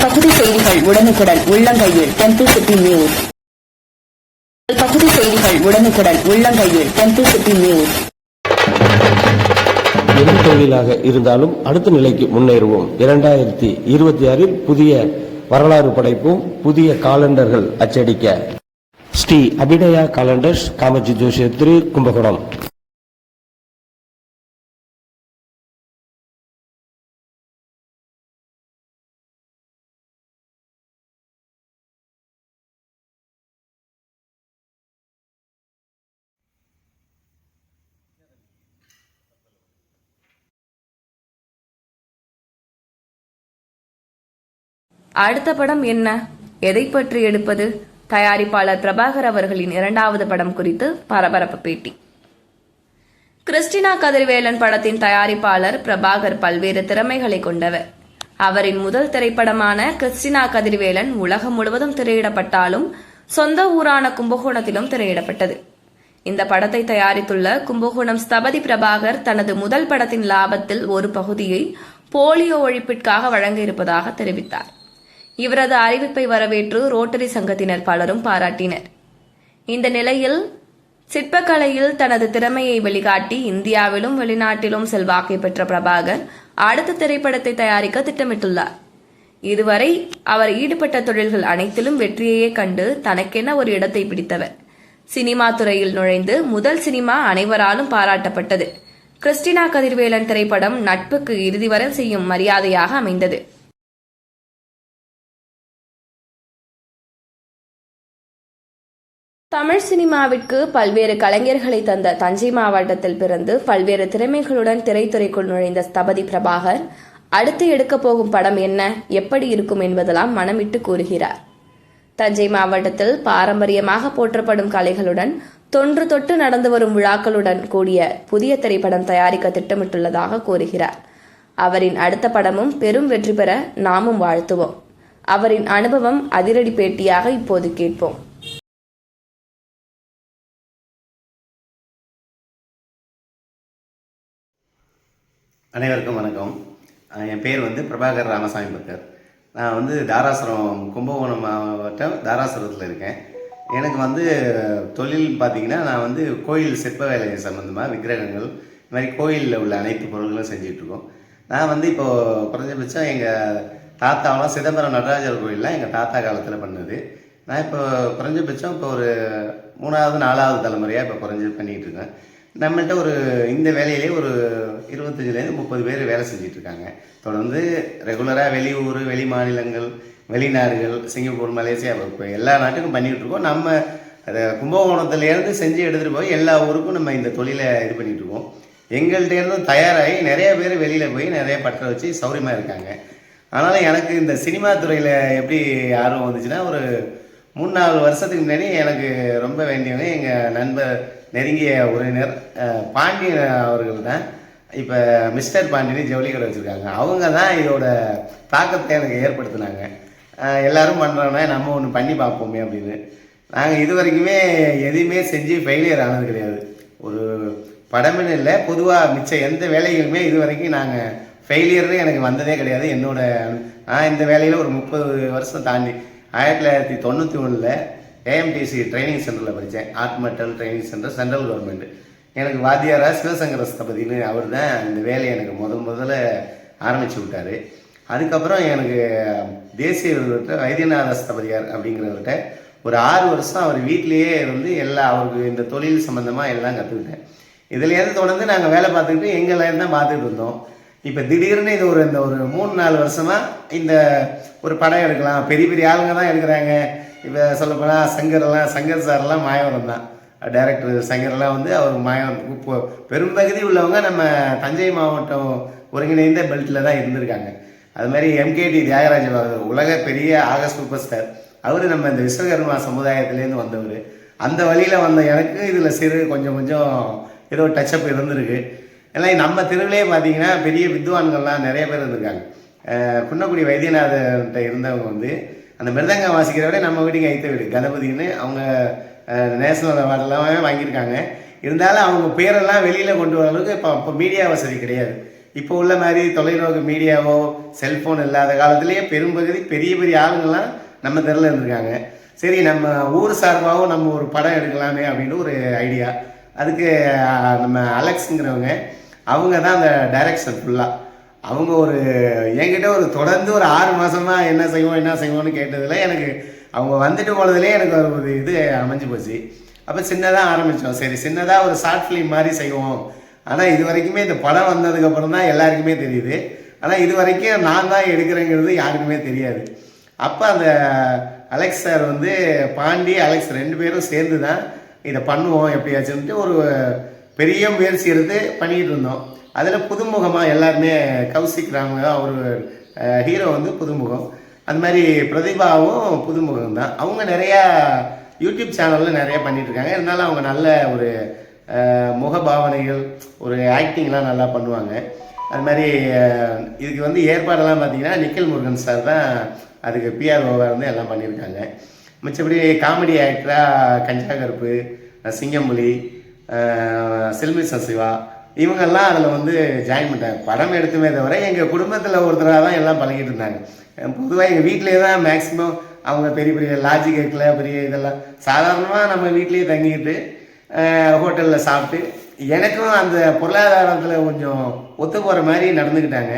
பகுதி செய்திகள் உடனுக்குடன் உள்ளங்கையில் டெம்பிள் சிட்டி நியூஸ். பகுதி செய்திகள் உடனுக்குடன் உள்ளங்கையில் டெம்பிள் சிட்டி நியூஸ். எந்த தொழிலாக இருந்தாலும் அடுத்த நிலைக்கு முன்னேறுவோம். இரண்டாயிரத்தி இருபத்தி ஆறில் புதிய வரலாறு படைப்போம் புதிய காலண்டர்கள் அச்சடிக்க. ஸ்ரீ அபிநயா காலண்டர்ஸ் காமஜி ஜோஷியர் திரு கும்பகோணம். அடுத்த படம் என்ன? எதை பற்றி எடுப்பது? தயாரிப்பாளர் பிரபாகர் அவர்களின் இரண்டாவது படம் குறித்து பரபரப்பு பேட்டி. கிறிஸ்டினா கதிர்வேலன் படத்தின் தயாரிப்பாளர் பிரபாகர் பல்வேறு திறமைகளை கொண்டவர். அவரின் முதல் திரைப்படமான கிறிஸ்டினா கதிர்வேலன் உலகம் முழுவதும் திரையிடப்பட்டாலும் சொந்த ஊரான கும்பகோணத்திலும் திரையிடப்பட்டது. இந்த படத்தை தயாரித்துள்ள கும்பகோணம் ஸ்தபதி பிரபாகர் தனது முதல் படத்தின் லாபத்தில் ஒரு பகுதியை போலியோ ஒழிப்பிற்காக வழங்க இருப்பதாக தெரிவித்தார். இவரது அறிவிப்பை வரவேற்று ரோட்டரி சங்கத்தினர் பலரும் பாராட்டினர். இந்த நிலையில் சிற்பக்கலையில் தனது திறமையை வெளிக்காட்டி இந்தியாவிலும் வெளிநாட்டிலும் செல்வாக்கை பெற்ற பிரபாகர் அடுத்த திரைப்படத்தை தயாரிக்க திட்டமிட்டுள்ளார். இதுவரை அவர் ஈடுபட்ட தொழில்கள் அனைத்திலும் வெற்றியையே கண்டு தனக்கென ஒரு இடத்தை பிடித்தவர். சினிமா துறையில் நுழைந்து முதல் சினிமா அனைவராலும் பாராட்டப்பட்டது. கிறிஸ்டினா கதிர்வேலன் திரைப்படம் நட்புக்கு இறுதி வரை செய்யும் மரியாதையாக அமைந்தது. தமிழ் சினிமாவிற்கு பல்வேறு கலைஞர்களை தந்த தஞ்சை மாவட்டத்தில் பிறந்து பல்வேறு திறமைகளுடன் திரைத்துறைக்குள் நுழைந்த ஸ்தபதி பிரபாகர் அடுத்து எடுக்கப் போகும் படம் என்ன எப்படி இருக்கும் என்பதெல்லாம் மனமிட்டு கூறுகிறார். தஞ்சை மாவட்டத்தில் பாரம்பரியமாக போற்றப்படும் கலைகளுடன் தொன்று தொட்டு நடந்து வரும் விழாக்களுடன் கூடிய புதிய திரைப்படம் தயாரிக்க திட்டமிட்டுள்ளதாக கூறுகிறார். அவரின் அடுத்த படமும் பெரும் வெற்றி பெற நாமும் வாழ்த்துவோம். அவரின் அனுபவம் அதிரடி பேட்டியாக இப்போது கேட்போம். அனைவருக்கும் வணக்கம். என் பேர் வந்து பிரபாகர் ராமசாமி பக்கர். நான் வந்து தாராசுரம் கும்பகோணம் மாவட்டம் தாராசுரத்தில் இருக்கேன். எனக்கு வந்து தொழில் பார்த்தீங்கன்னா நான் வந்து கோயில் சிற்ப வேலை சம்மந்தமாக விக்கிரகங்கள் இந்த மாதிரி கோயிலில் உள்ள அனைத்து பொருட்களும் செஞ்சிட்ருக்கோம். நான் வந்து இப்போது குறைஞ்சபட்சம் எங்கள் தாத்தாவெலாம் சிதம்பரம் நடராஜர் கோயிலெலாம் எங்கள் தாத்தா காலத்தில் பண்ணது. நான் இப்போ குறைஞ்சபட்சம் இப்போ ஒரு மூணாவது நாலாவது தலைமுறையாக இப்போ குறைஞ்சி பண்ணிகிட்ருக்கேன் நம்மள்கிட்ட ஒரு இந்த வேலையிலே ஒரு இருபத்தஞ்சிலேருந்து முப்பது பேர் வேலை செஞ்சுட்டு இருக்காங்க தொடர்ந்து ரெகுலராக வெளியூர் வெளி மாநிலங்கள் வெளிநாடுகள் சிங்கப்பூர் மலேசியா இப்போ எல்லா நாட்டுக்கும் பண்ணிகிட்டு இருக்கோம் நம்ம அதை கும்பகோணத்துலேருந்து செஞ்சு எடுத்துகிட்டு போய் எல்லா ஊருக்கும் நம்ம இந்த தொழிலை இது பண்ணிகிட்டு இருக்கோம் தயாராகி நிறைய பேர் வெளியில் போய் நிறைய பற்ற வச்சு சௌரியமாக இருக்காங்க. ஆனாலும் எனக்கு இந்த சினிமா துறையில் எப்படி ஆர்வம் வந்துச்சுன்னா ஒரு மூணு நாலு வருஷத்துக்கு முன்னாடி எனக்கு ரொம்ப வேண்டியவங்க எங்கள் நண்பர் நெருங்கிய உறவினர் பாண்டியன் அவர்கள் தான். இப்போ மிஸ்டர் பாண்டினி ஜவுளி கடை வச்சுருக்காங்க. அவங்க தான் இதோட தாக்கத்தை எனக்கு ஏற்படுத்தினாங்க. எல்லோரும் பண்ணுறோன்னா நம்ம ஒன்று பண்ணி பார்ப்போமே அப்படின்னு. நாங்கள் இது வரைக்குமே எதையுமே செஞ்சு ஃபெயிலியர் ஆனது கிடையாது. ஒரு படம்னு இல்லை பொதுவாக மிச்ச எந்த வேலைகளுமே இது வரைக்கும் நாங்கள் ஃபெயிலியர்னு எனக்கு வந்ததே கிடையாது. என்னோட நான் இந்த வேலையில் ஒரு முப்பது வருஷம் தாண்டி. ஆயிரத்தி தொள்ளாயிரத்தி தொண்ணூற்றி ஒன்றில் ஏஎம்டிசி ட்ரைனிங் சென்டரில் படித்தேன் art metal training centre central government எனக்கு வாத்தியாரா சிவசங்கர ஸ்தபதினு அவர் தான் இந்த வேலையை எனக்கு முதல் முதல்ல ஆரம்பித்து விட்டார். அதுக்கப்புறம் எனக்கு தேசிய விருதுகிட்ட வைத்தியநாத ஸ்தபதியார் அப்படிங்கிறவர்கிட்ட ஒரு ஆறு வருஷம் அவர் வீட்டிலேயே இருந்து எல்லா அவருக்கு இந்த தொழில் சம்மந்தமாக எல்லாம் கற்றுக்கிட்டேன் இதுலேருந்து தொடர்ந்து நாங்கள் வேலை பார்த்துக்கிட்டு எங்கள் தான் பார்த்துட்டு இருந்தோம். இப்போ திடீர்னு இது ஒரு இந்த ஒரு மூணு நாலு வருஷமாக இந்த ஒரு படம் எடுக்கலாம். பெரிய பெரிய ஆளுங்க தான் எடுக்கிறாங்க. இப்போ சொல்லப்போனால் சங்கர்லாம் சங்கர் சார்லாம் மாயவரம் தான் டைரக்டர் சங்கர்லாம் வந்து அவர் மயம் இப்போ பெரும்பகுதி உள்ளவங்க நம்ம தஞ்சை மாவட்டம் ஒருங்கிணைந்த பெல்ட்டில் தான் இருந்திருக்காங்க. அது மாதிரி எம்கேடி தியாகராஜ உலக பெரிய ஆக சூப்பர் ஸ்டார் அவர் நம்ம இந்த விஸ்வகர்மா சமுதாயத்துலேருந்து வந்தவர். அந்த வழியில் வந்த எனக்கு இதில் சிறு கொஞ்சம் கொஞ்சம் ஏதோ டச்சப் இருந்திருக்கு. ஏன்னா நம்ம தெருவிலே பார்த்தீங்கன்னா பெரிய வித்வான்கள்லாம் நிறைய பேர் இருந்திருக்காங்க. குன்னக்குடி வைத்தியநாதன்கிட்ட இருந்தவங்க வந்து அந்த மிருதங்கம் வாசிக்கிறவரே விட நம்ம வீட்டுக்கு ஐத்த வீடு. கணபதினு அவங்க நேஷனல் அவார்டெல்லாம் வாங்கியிருக்காங்க. இருந்தாலும் அவங்க பேரெல்லாம் வெளியில் கொண்டு வர அளவுக்கு இப்போ இப்போ மீடியா வசதி கிடையாது. இப்போ உள்ள மாதிரி தொலைநோக்கு மீடியாவோ செல்ஃபோன் இல்லாத காலத்திலேயே பெரும்பகுதி பெரிய பெரிய ஆளுங்கள்லாம் நம்ம தெருல இருந்திருக்காங்க. சரி நம்ம ஊர் சார்பாகவும் நம்ம ஒரு படம் எடுக்கலாமே அப்படின்னு ஒரு ஐடியா அதுக்கு நம்ம அலெக்ஸுங்கிறவங்க அவங்க தான் அந்த டைரக்ஷன் ஃபுல்லாக அவங்க ஒரு என்கிட்ட ஒரு தொடர்ந்து ஒரு ஆறு மாதமாக என்ன செய்வோம் என்ன செய்வோம்னு கேட்டதில் எனக்கு அவங்க வந்துட்டு போனதுலேயே எனக்கு ஒரு இது அமைஞ்சு போச்சு. அப்போ சின்னதாக ஆரம்பித்தோம் சரி சின்னதாக ஒரு ஷார்ட் ஃபிலிம் மாதிரி செய்வோம். ஆனால் இது வரைக்குமே இந்த படம் வந்ததுக்கப்புறம் தான் எல்லாருக்குமே தெரியுது. ஆனால் இது வரைக்கும் நான் தான் எடுக்கிறேங்கிறது யாருக்குமே தெரியாது. அப்போ அந்த அலெக்ஸ் சார் வந்து பாண்டி அலெக்ஸ் ரெண்டு பேரும் சேர்ந்து தான் இதை பண்ணுவோம் எப்படியாச்சுன்ட்டு ஒரு பெரிய முயற்சி எடுத்து பண்ணிக்கிட்டு இருந்தோம். அதில் புதுமுகமாக எல்லாருமே கௌசிக் ராம அவர் ஹீரோ வந்து புதுமுகம். அது மாதிரி பிரதிபாவும் புதுமுகம் தான். அவங்க நிறையா யூடியூப் சேனலில் நிறைய பண்ணிகிட்ருக்காங்க இருந்தாலும் அவங்க நல்ல ஒரு முகபாவனைகள் ஒரு ஆக்டிங்லாம் நல்லா பண்ணுவாங்க. அது மாதிரி இதுக்கு வந்து ஏற்பாடெல்லாம் பார்த்தீங்கன்னா நிக்கில் முருகன் சார் தான் அதுக்கு பிஆர்ஓவாக இருந்து எல்லாம் பண்ணியிருக்காங்க. மிச்சபடி காமெடி ஆக்டராக கஞ்சா கருப்பு சிங்கம்புலி சில்மி சசிவா இவங்கெல்லாம் அதில் வந்து ஜாயின் பண்ணிட்டாங்க. படம் எடுத்துமே தவிர எங்கள் குடும்பத்தில் ஒருத்தராக தான் எல்லாம் பழகிட்டு இருந்தாங்க. பொதுவாக எங்கள் வீட்டிலே தான் மேக்ஸிமம் அவங்க பெரிய பெரிய லாஜிக் இருக்குல்ல பெரிய இதெல்லாம். சாதாரணமாக நம்ம வீட்லேயே தங்கிட்டு ஹோட்டலில் சாப்பிட்டு எனக்கும் அந்த பொருளாதாரத்தில் கொஞ்சம் ஒத்து போகிற மாதிரி நடந்துக்கிட்டாங்க.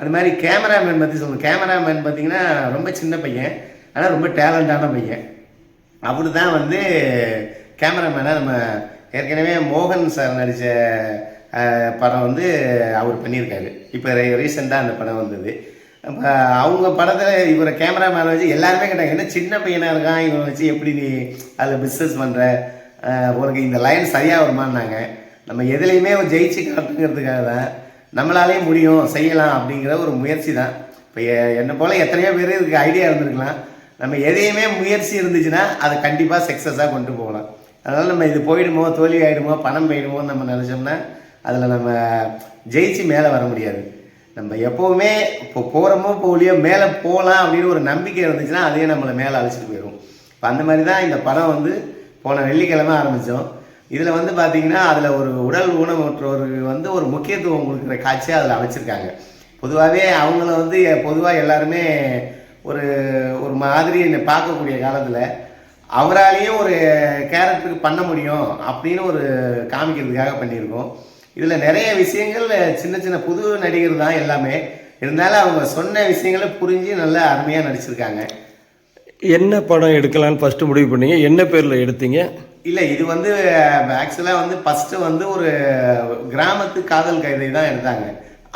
அது மாதிரி கேமராமேன் பற்றி சொல்லணும். கேமராமேன் பார்த்திங்கன்னா ரொம்ப சின்ன பையன். ஆனால் ரொம்ப டேலண்டான பையன். அப்படி தான் வந்து கேமராமேனாக நம்ம ஏற்கனவே மோகன் சார் நடித்த படம் வந்து அவர் பண்ணியிருக்காரு. இப்போ ரீசெண்டாக அந்த படம் வந்தது. அவங்க படத்தில் இவரை கேமராமேனை வச்சு எல்லாருமே கேட்டாங்க என்ன சின்ன பையனாக இருக்கான்? இவனை வச்சு எப்படி நீ அதில் பிஸ்னஸ் பண்ணுற உனக்கு இந்த லைன் சரியாக வருமானாங்க நம்ம எதுலேயுமே ஜெயிச்சு காட்டுங்கிறதுக்காக தான் நம்மளாலே முடியும் செய்யலாம் அப்படிங்கிற ஒரு முயற்சி தான். இப்போ என்னை போல் எத்தனையோ பேர் இதுக்கு ஐடியா இருந்திருக்கலாம். நம்ம எதையுமே முயற்சி இருந்துச்சுன்னா அதை கண்டிப்பாக சக்ஸஸாக கொண்டு போகலாம். அதனால் நம்ம இது போயிடுமோ தோல்வி ஆகிடுமோ பணம் போயிடுமோன்னு நம்ம நினச்சோம்னா அதில் நம்ம ஜெயிச்சு மேலே வர முடியாது. நம்ம எப்போவுமே இப்போ போகிறோமோ போகலையோ மேலே போகலாம் அப்படின்னு ஒரு நம்பிக்கை இருந்துச்சுன்னா அதையே நம்மளை மேலே அழைச்சிட்டு போயிடும் இப்போ அந்த மாதிரி தான் இந்த படம் வந்து போன வெள்ளிக்கிழமை ஆரம்பித்தோம் இதில் வந்து பார்த்திங்கன்னா அதில் ஒரு உடல் ஊனமுற்றோருக்கு வந்து ஒரு முக்கியத்துவம் கொடுக்குற காட்சியை அதில் அமைச்சிருக்காங்க. பொதுவாகவே அவங்கள வந்து பொதுவாக எல்லாருமே ஒரு ஒரு மாதிரி என்னை பார்க்கக்கூடிய காலத்தில் அவராலேயும் ஒரு கேரக்டருக்கு பண்ண முடியும் அப்படின்னு ஒரு காமிக்கிறதுக்காக பண்ணியிருக்கோம். இதில் நிறைய விஷயங்கள் சின்ன சின்ன புது நடிகர் தான் எல்லாமே. இருந்தாலும் அவங்க சொன்ன விஷயங்களை புரிஞ்சு நல்லா அருமையாக நடிச்சிருக்காங்க. என்ன படம் எடுக்கலான்னு ஃபர்ஸ்ட் முடிவு பண்ணீங்க? என்ன பேரில் எடுத்தீங்க? இல்லை இது வந்து ஆக்சுவலாக வந்து ஃபஸ்ட்டு வந்து ஒரு கிராமத்து காதல் கைதை தான் எடுத்தாங்க.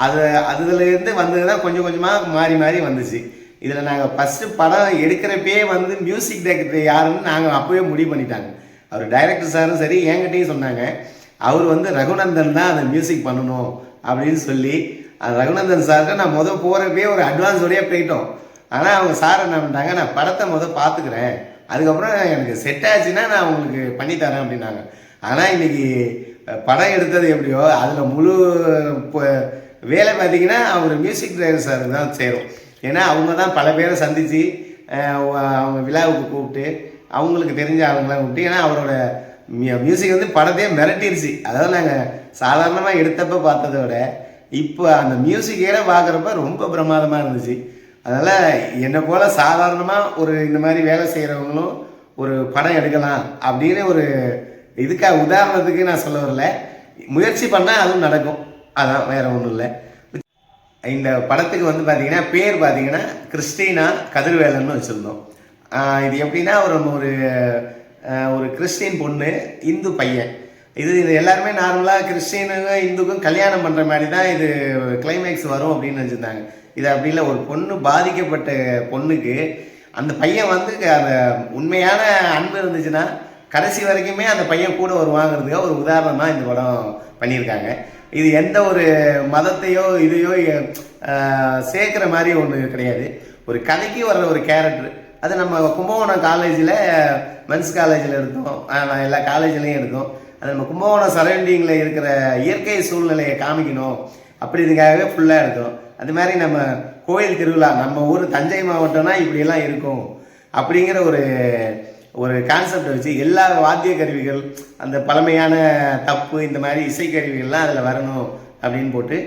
அது அதுலேருந்து வந்தது தான் கொஞ்சம் கொஞ்சமாக மாறி மாறி வந்துச்சு. இதில் நாங்கள் ஃபஸ்ட்டு படம் எடுக்கிறப்பயே வந்து மியூசிக் டைரக்டர் யாருன்னு நாங்கள் அப்போவே முடிவு பண்ணிட்டாங்க. அவர் டைரக்டர் சாரும் சரி என்கிட்டயும் சொன்னாங்க. அவர் வந்து ரகுநந்தன் தான் அந்த மியூசிக் பண்ணணும் அப்படின்னு சொல்லி அந்த ரகுநந்தன் சார்கிட்ட நான் முதல் போகிறப்பே ஒரு அட்வான்ஸோடய போயிட்டோம். ஆனால் அவங்க சார் என்ன பண்ணிட்டாங்க நான் படத்தை முதல் பார்த்துக்கிறேன் அதுக்கப்புறம் எனக்கு செட் ஆச்சுன்னா நான் உங்களுக்கு பண்ணித்தரேன் அப்படின்னாங்க. ஆனால் இன்றைக்கி படம் எடுத்தது எப்படியோ அதில் முழு இப்போ வேலை பார்த்தீங்கன்னா அவர் மியூசிக் டைரக்டர் சார் தான் சேரும். ஏன்னா அவங்க தான் பல பேரை சந்தித்து அவங்க விழாவுக்கு கூப்பிட்டு அவங்களுக்கு தெரிஞ்ச ஆளுங்களாம் கூப்பிட்டு ஏன்னா அவரோட மியூசிக் வந்து படத்தையே மிரட்டிருச்சு. அதாவது நாங்கள் சாதாரணமாக எடுத்தப்ப பார்த்ததோட விட இப்போ அந்த மியூசிக்கே பார்க்குறப்ப ரொம்ப பிரமாதமாக இருந்துச்சு. அதனால் என்னை போல் சாதாரணமாக ஒரு இந்த மாதிரி வேலை செய்கிறவங்களும் ஒரு படம் எடுக்கலாம் அப்படின்னு ஒரு இதுக்காக உதாரணத்துக்கு நான் சொல்ல வரல. முயற்சி பண்ணால் அதுவும் நடக்கும். அதான் வேற ஒன்றும் இல்லை. இந்த படத்துக்கு வந்து பார்த்தீங்கன்னா பேர் பார்த்தீங்கன்னா கிறிஸ்டினா கதிர்வேலன்னு வச்சுருந்தோம். இது எப்படின்னா ஒரு ஒரு ஒரு கிறிஸ்டின் பொண்ணு இந்து பையன். இது இது எல்லாருமே நார்மலாக கிறிஸ்டினுக்கும் இந்துக்கும் கல்யாணம் பண்ணுற மாதிரி தான் இது கிளைமேக்ஸ் வரும் அப்படின்னு நினச்சிருந்தாங்க. இது அப்படி இல்லை ஒரு பொண்ணு பாதிக்கப்பட்ட பொண்ணுக்கு அந்த பையன் வந்து அந்த உண்மையான அன்பு இருந்துச்சுன்னா கடைசி வரைக்குமே அந்த பையன் கூட வருவாங்கிறதுக்கு ஒரு உதாரணமாக இந்த படம் பண்ணியிருக்காங்க. இது எந்த ஒரு மதத்தையோ இதையோ சேர்க்குற மாதிரி ஒன்று கிடையாது. ஒரு கதைக்கு வர்ற ஒரு கேரக்டர் அது நம்ம கும்பகோணம் காலேஜில் மென்ஸ் காலேஜில் இருந்தோம் நான் எல்லா காலேஜ்லேயும் இருக்கும் அது நம்ம கும்பகோணம் சரௌண்டிங்கில் இருக்கிற இயற்கை சூழ்நிலையை காமிக்கணும். அப்படிங்கிறதுக்காகவே ஃபுல்லாக இருக்கும் அது மாதிரி நம்ம கோயில் திருவிழா நம்ம ஊர் தஞ்சை மாவட்டம்னா இப்படியெல்லாம் இருக்கும். அப்படிங்கிற ஒரு ஒரு கான்செப்டை வச்சு எல்லா வாத்திய கருவிகள் அந்த பழமையான தப்பு இந்த மாதிரி இசைக்கருவிகள்லாம் அதில் வரணும் அப்படின்னு போட்டு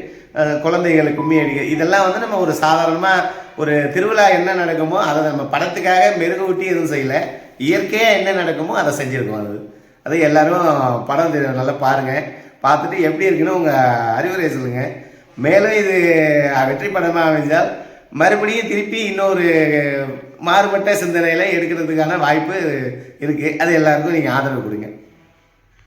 குழந்தைகளை கும்மி அடிக்க இதெல்லாம் வந்து நம்ம ஒரு சாதாரணமாக ஒரு திருவிழா என்ன நடக்குமோ அதை நம்ம படத்துக்காக மெருகூட்டி எதுவும் செய்யலை. இயற்கையாக என்ன நடக்குமோ அதை செஞ்சுருக்கோம் அது. அதை எல்லாரும் படம் நல்லா பாருங்கள் பார்த்துட்டு எப்படி இருக்குன்னு உங்கள் அறிவுரை சொல்லுங்கள் மேலும் இது வெற்றி படமாக அமைஞ்சால் மறுபடியும் திருப்பி இன்னொரு மாறுபட்ட சிந்தனையில் எடுக்கிறதுக்கான வாய்ப்பு இருக்குது அது எல்லாருக்கும் நீங்கள் ஆதரவு கொடுங்க.